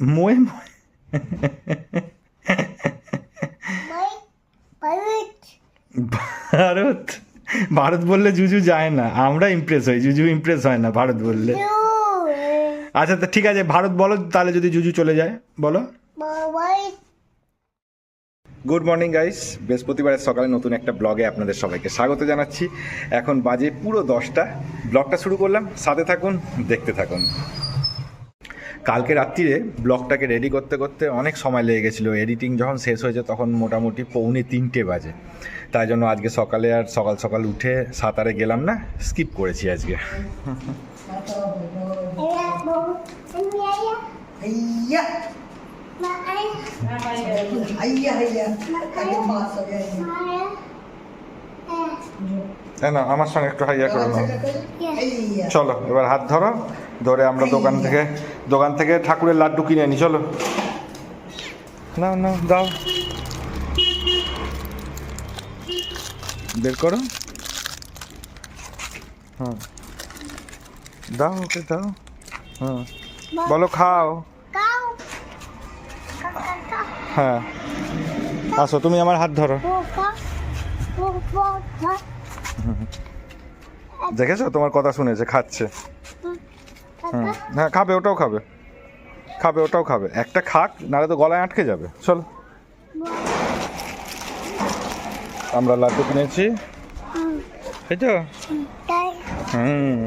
মোয়ে মোয়ে ভারত ভারত বললে জুজু যায় না। আমরা ইমপ্রেস হই জুজু ইমপ্রেস হয় না ভারত বললে। আচ্ছা তো ঠিক আছে ভারত বলো তাহলে যদি জুজু চলে যায় বলো। গুড মর্নিং গাইস বৃহস্পতিবারের সকালে নতুন একটা ব্লগে আপনাদের সবাইকে স্বাগত জানাচ্ছি। এখন বাজে পুরো দশটা। ব্লগটা শুরু করলাম সাথে থাকুন দেখতে থাকুন। কালকে রাত্রিরে ব্লগটাকে রেডি করতে করতে অনেক সময় লেগে গেছিল। এডিটিং যখন শেষ হয়েছে তখন মোটামুটি পৌনে তিনটে বাজে। তাই জন্য আজকে সকালে আর সকাল সকাল উঠে সাঁতারে গেলাম না স্কিপ করেছি আজকে। না আমার সঙ্গে একটু হাইয়া করে চলো এবার হাত ধরো। ধরে আমরা দোকান থেকে দোকান থেকে ঠাকুরের লাড্ডু কিনে আনি চলো। না না দাও। বের করো। হুম দাও ওকে দাও। হুম বলো খাও। হ্যাঁ। আসো তুমি আমার হাত ধরো। দেখেছ? তোমার কথা শুনেছে খাচ্ছে। হুম হ্যাঁ খাবে ওটাও খাবে। খাবে ওটাও খাবে। একটা খাক নাহলে তো গলায় আটকে যাবে। চল। আমরা লাড্ডু কিনেছি। এই তো। হুম।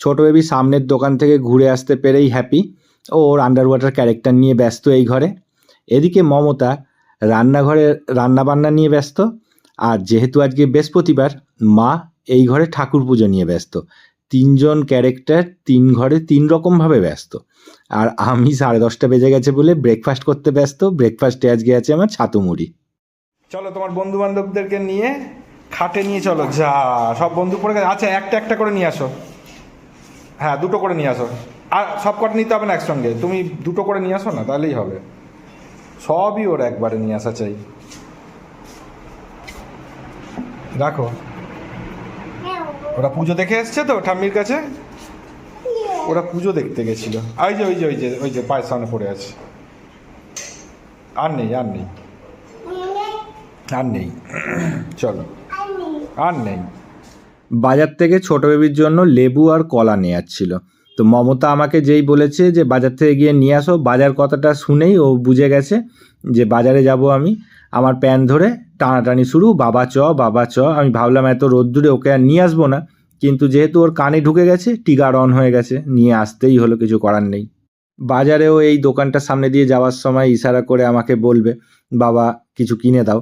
ছোট বেবি সামনের দোকান থেকে ঘুরে আসতে পেরেই হ্যাপি ও ওর আন্ডার ওয়াটার ক্যারেক্টার নিয়ে ব্যস্ত এই ঘরে। এদিকে মমতা রান্নাঘরে রান্নাবান্না নিয়ে ব্যস্ত। আর যেহেতু আজকে বৃহস্পতিবার, মা এই ঘরে ঠাকুর পুজো নিয়ে ব্যস্ত। তিনজন ক্যারেক্টার তিন ঘরে তিন রকমভাবে ব্যস্ত। আর আমি সাড়ে দশটা বেজে গেছে বলে ব্রেকফাস্ট করতে ব্যস্ত। ব্রেকফাস্টে আজকে আছে আমার ছাতু মুড়ি। চলো তোমার বন্ধু বান্ধবদেরকে নিয়ে খাটে নিয়ে চলো। যা, সব বন্ধু পড়ে গেছে। আচ্ছা একটা একটা করে নিয়ে আসো। হ্যাঁ দুটো করে নিয়ে আসো। আর সব কটা নিতে হবে না একসঙ্গে? তুমি দুটো করে নিয়ে আসো না, তাহলেই হবে। সবই ওর একবারে নিয়ে আসা চাই। রাখো। ওরা পুজো দেখে এসছে তো ঠাম্মির কাছে? ওরা পুজো দেখতে গেছিল। ওই যে ওই যে ওই যে ওই যে পায়ের সামনে পড়ে আছে। আর নেই আর নেই। আর নেই। চলো। আর নেই। বাজার থেকে ছোট বেবির জন্য লেবু আর কলা নিয়ে যাচ্ছিল তো মমতা আমাকে যেই বলেছে যে বাজার থেকে গিয়ে নিয়ে আসো, বাজার কথাটা শুনেই ও বুঝে গেছে যে বাজারে যাব আমি। আমার প্যান ধরে টানাটানি শুরু, বাবা চ বাবা চ। আমি ভাবলাম এত রোদ্দুরে ওকে আর নিয়ে আসব না, কিন্তু যেহেতু ওর কানে ঢুকে গেছে টিগার অন হয়ে গেছে, নিয়ে আসতেই হলো, কিছু করার নেই। বাজারেও এই দোকানটার সামনে দিয়ে যাওয়ার সময় ইশারা করে আমাকে বলবে, বাবা, কিছু কিনে দাও।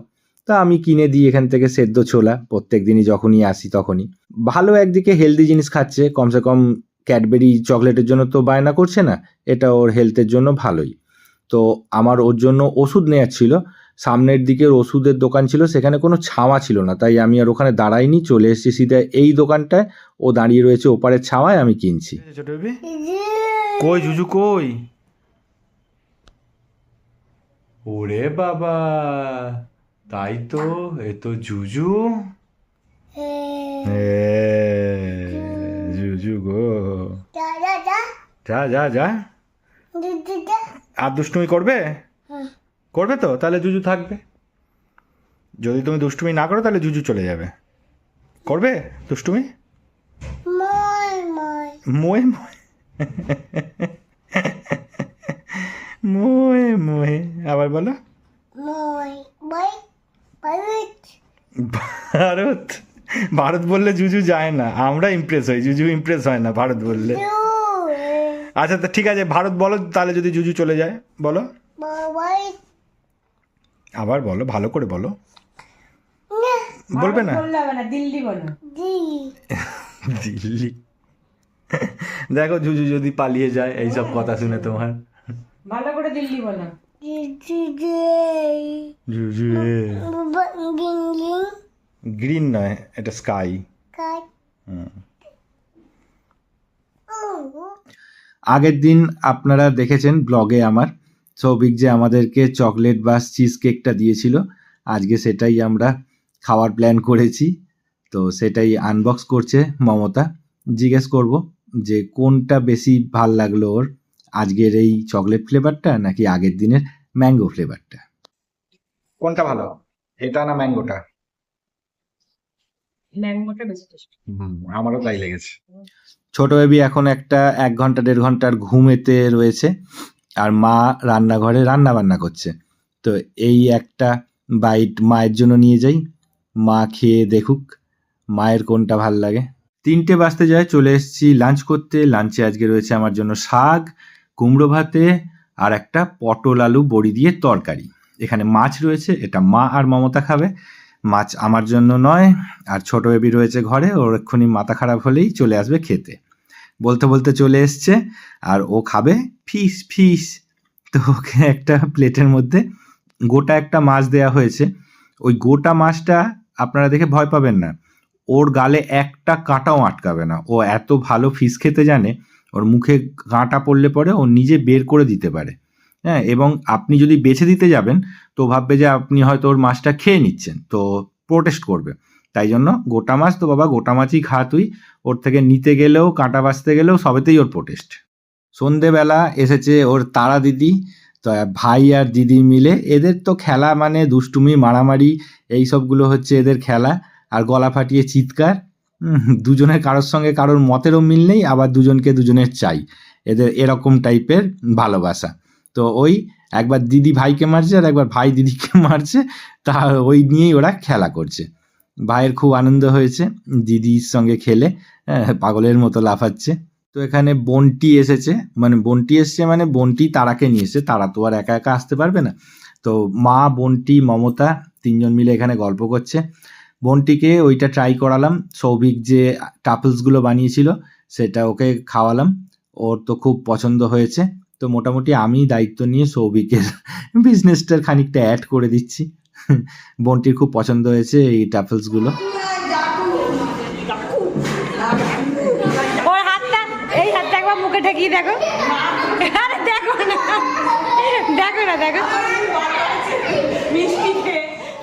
তা আমি কিনে দিই এখান থেকে সেদ্ধ ছোলা, প্রত্যেক দিনই যখনই আসি তখনই। ভালো একদিকে হেলদি জিনিস খাচ্ছে, কমসে কম ক্যাডবেরি চকলেটের জন্য তো বায়না করছে না, এটা ওর হেলথের জন্য ভালোই। তো আমার ওর জন্য ওষুধ নেওয়ার ছিল। সামনের দিকের ওষুধের দোকান ছিল সেখানে কোনো ছাওয়া ছিল না। তাই আমি আর ওখানে দাঁড়াইনি চলে এসেছি সিধা এই দোকানটায়। ও দাঁড়িয়ে রয়েছে ওপারের ছাওয়ায় আমি কিনছি। কই জুজু কই? ওরে বাবা তাই তো এ তো জুজু। জুজু। গো। যা যা যা। আর দুষ্টুমি করবে? করবে তো তাহলে জুজু থাকবে। যদি তুমি দুষ্টুমি না করো তাহলে জুজু চলে যাবে। করবে দুষ্টুমি? মোয়ে মোয়ে মোয়ে মোয়ে আবার বলো। ভারত। ভারত? বললে জুজু যায় না। আমরা ইমপ্রেস হই জুজু ইমপ্রেস হয় না ভারত বললে। আচ্ছা তো ঠিক আছে ভারত বলো তাহলে যদি জুজু চলে যায় বলো। আবার বলো ভালো করে বলো। বলবে না? বললে দিল্লি বলো। দিল্লি। দেখো জুজু যদি পালিয়ে যায় এইসব কথা শুনে তোমার। ভালো করে দিল্লি বলো। গ্রিন নয় এটা স্কাই। আগের দিন আপনারা দেখেছেন ব্লগে আমার। সৌভিক যে আমাদেরকে চকলেট বা চিজ কেকটা দিয়েছিল আজকে সেটাই আমরা খাওয়ার প্ল্যান করেছি। তো সেটাই আনবক্স করছে মমতা। জিজ্ঞেস করব যে কোনটা বেশি ভালো লাগল ওর? আজকের এই চকলেট ফ্লেভারটা নাকি আগের দিনের ম্যাঙ্গো ফ্লেভারটা কোনটা ভালো? এটা না ম্যাঙ্গোটা ম্যাঙ্গোটা বেশি টেস্টি আমারও তাই লেগেছে। ছোট বেবি এখন একটা এক ঘণ্টা, দেড় ঘণ্টার ঘুমেতে রয়েছে আর মা রান্নাঘরে রান্না বান্না করছে। তো এই একটা বাইট মায়ের জন্য নিয়ে যাই। মা খেয়ে দেখুক মায়ের কোনটা ভালো লাগে। তিনটে বাজতে যায়, চলে এসেছি লাঞ্চ করতে। লাঞ্চে আজকে রয়েছে আমার জন্য শাক, কুমড়ো ভাতে আর একটা পটল আলু বড়ি দিয়ে তরকারি। এখানে মাছ রয়েছে, এটা মা আর মমতা খাবে। মাছ আমার জন্য নয় আর ছোট বেবি রয়েছে ঘরে, ওর এক্ষুনি মাথা খারাপ হলেই চলে আসবে খেতে। বলতে বলতে চলে এসছে আর ও খাবে ফিস ফিস। তো ওকে একটা প্লেটের মধ্যে গোটা একটা মাছ দেয়া হয়েছে। ওই গোটা মাছটা আপনারা দেখে ভয় পাবেন না। ওর গালে একটা কাঁটাও আটকাবে না। ও এত ভালো ফিস খেতে জানে, ওর মুখে কাঁটা পড়লে পরে ও নিজে বের করে দিতে পারে। হ্যাঁ এবং আপনি যদি বেছে দিতে যাবেন, তো ভাববে যে আপনি হয়তো ওর মাছটা খেয়ে নিচ্ছেন, তো প্রোটেস্ট করবে। তাই জন্য গোটা মাছ তো বাবা, গোটা মাছই খা তুই। ওর থেকে নিতে গেলেও, কাঁটা বাঁচতে গেলেও সবেতেই ওর প্রোটেস্ট সন্ধেবেলা এসেছে ওর তারা দিদি, তো ভাই আর দিদি মিলে। এদের তো খেলা মানে দুষ্টুমি, মারামারি, এই সবগুলো হচ্ছে এদের খেলা। আর গলা ফাটিয়ে চিৎকার। দুজনের কারোর সঙ্গে কারোর মতেরও মিল নেই, আবার দুজনকে দুজনের চাই। এদের এরকম টাইপের ভালোবাসা। তো ওই একবার দিদি ভাইকে মারছে আর একবার ভাই দিদিকে মারছে। তা ওই নিয়েই ওরা খেলা করছে। ভাইয়ের খুব আনন্দ হয়েছে দিদির সঙ্গে খেলে হ্যাঁ, পাগলের মতো লাফাচ্ছে। তো এখানে বন্টি এসেছে মানে বন্টি এসছে মানে বন্টি তারাকে নিয়ে এসেছে তারা তো আর একা একা আসতে পারবে না। তো মা বন্টি মমতা তিনজন মিলে এখানে গল্প করছে। বন্টিকে ওইটা ট্রাই করালাম সৌভিক যে টাপলসগুলো বানিয়েছিল সেটা ওকে খাওয়ালাম। ওর তো খুব পছন্দ হয়েছে। তো মোটামুটি আমি দায়িত্ব নিয়ে সৌভিকের বিজনেসটার খানিকটা অ্যাড করে দিচ্ছি। বন্টির খুব পছন্দ হয়েছে এই টাফেলসগুলো। ওর হাতটা এই হাতটা একবার মুখে ঠেকিয়ে দেখো। আরে দেখো না দেখো না দেখো।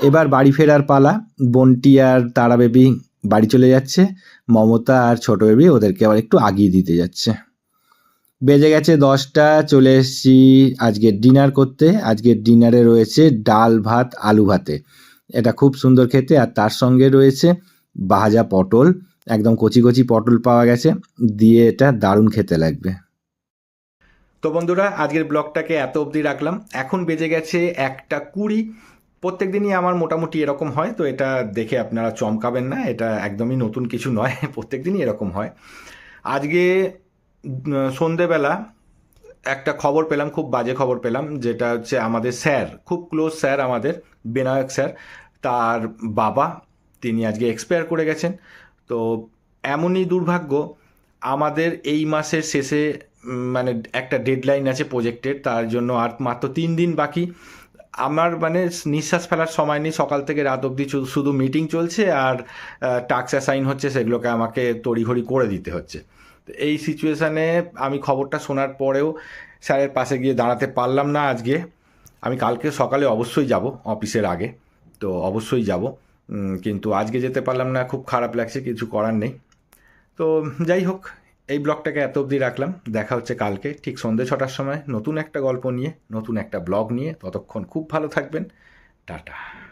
এবার বাড়ি ফেরার পালা বন্টি আর তারা বেবি বাড়ি চলে যাচ্ছে মমতা আর ছোট বেবি ওদেরকে আবার একটু আগিয়ে দিতে যাচ্ছে। বেজে গেছে দশটা, চলে এসেছি আজকের ডিনার করতে। আজকের ডিনারে রয়েছে ডাল ভাত, আলু ভাতে। এটা খুব সুন্দর খেতে আর তার সঙ্গে রয়েছে ভাজা পটল। একদম কচি কচি পটল পাওয়া গেছে। দিয়ে এটা দারুণ খেতে লাগবে। তো বন্ধুরা, আজকের ব্লগটাকে এত অবধি রাখলাম। এখন বেজে গেছে একটা কুড়ি। প্রত্যেক দিনই আমার মোটামুটি এরকম হয়, তো এটা দেখে আপনারা চমকাবেন না। এটা একদমই নতুন কিছু নয়, প্রত্যেক দিনই এরকম হয়। আজকে সন্ধেবেলা একটা খবর পেলাম, খুব বাজে খবর পেলাম, যেটা হচ্ছে আমাদের স্যার, খুব ক্লোজ স্যার আমাদের, বিনায়ক স্যার, তার বাবা, তিনি আজকে এক্সপায়ার করে গেছেন। তো এমনই দুর্ভাগ্য, আমাদের এই মাসের শেষে মানে একটা ডেডলাইন আছে প্রজেক্টের তার জন্য আর মাত্র তিন দিন বাকি। আমার মানে নিঃশ্বাস ফেলার সময় নেই, সকাল থেকে রাত অবধি শুধু মিটিং চলছে আর টাক্স অ্যাসাইন হচ্ছে, সেগুলোকে আমাকে তড়িঘড়ি করে দিতে হচ্ছে। এই সিচুয়েশানে আমি খবরটা শোনার পরেও স্যারের পাশে গিয়ে দাঁড়াতে পারলাম না আজকে। আমি কালকে সকালে অবশ্যই যাব অফিসের আগে। তো অবশ্যই যাব। কিন্তু আজকে যেতে পারলাম না, খুব খারাপ লাগছে, কিছু করার নেই। তো যাই হোক, এই ব্লগটাকে এত অবধি রাখলাম। দেখা হচ্ছে কালকে, ঠিক সন্ধ্যে ছটার সময়। নতুন একটা গল্প নিয়ে, নতুন একটা ব্লগ নিয়ে। ততক্ষণ খুব ভালো থাকবেন। টাটা।